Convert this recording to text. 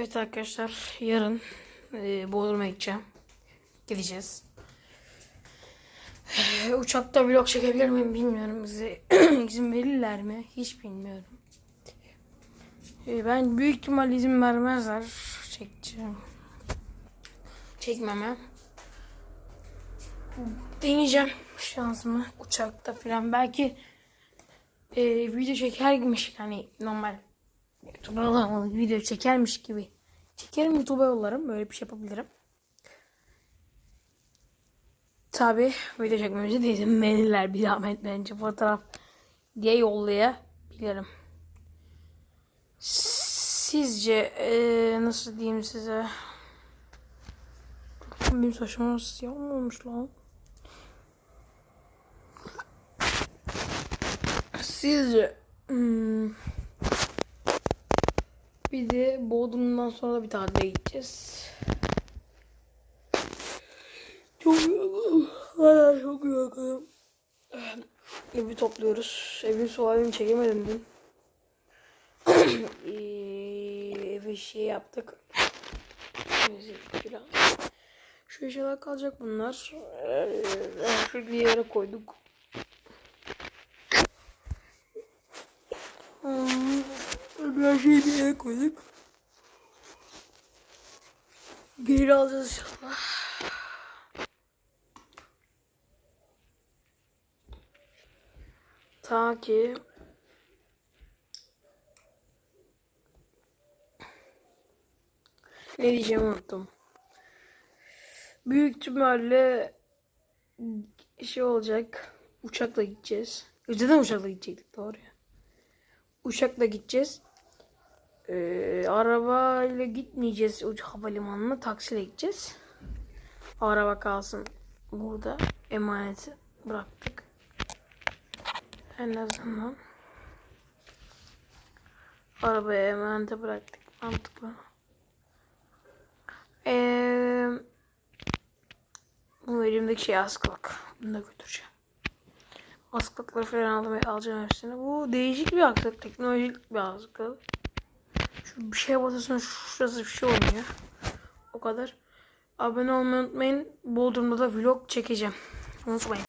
Evet arkadaşlar yarın e, Bodrum'a gideceğim. Gideceğiz. E, uçakta vlog çekebilir miyim bilmiyorum. Bize izin verirler mi? Hiç bilmiyorum. E, ben büyük ihtimal izin vermezler. Çekeceğim. Çekmeme. Deneyeceğim şansımı uçakta falan. Belki e, video çekermiş hani normal YouTube'a yollamalı video çekermiş gibi. Çekerim YouTube'a yollarım. Böyle bir şey yapabilirim. Tabi video çekmemizi de izin verirler bir zahmet bence fotoğraf diye yollayabilirim. Sizce eee, nasıl diyeyim size? Benim saçım siyah mı lan? Sizce hmm, bir de Bodrum'dan sonra bir tatile gideceğiz. Çok yorgunum. Hala çok yorgunum. Evi topluyoruz. Evin sualini çekemedim dün. Ee, Evi şey yaptık. Şu eşyalar kalacak bunlar. Ee, Şu bir yere koyduk. Her şeyi bir yere koyduk. Geri alacağız inşallah. Ta ki ne diyeceğimi unuttum. Büyük ihtimalle şey olacak. Uçakla gideceğiz. Önceden uçakla gidecektik doğru ya. Uçakla gideceğiz. Ee, arabayla gitmeyeceğiz uç havalimanına. Taksiyle gideceğiz. Araba kalsın burada. Emaneti bıraktık. En azından. Arabaya emanete bıraktık. Mantıklı. Ee, bu elimdeki şey askılık. Bunu da götüreceğim. Askılıkları falan alacağım hepsini. Bu değişik bir askılık. Teknolojik bir askılık. Şu bir şeye basıyorsun şurası bir şey oynuyor. O kadar. Abone olmayı unutmayın. Bodrum'da da vlog çekeceğim. Unutmayın.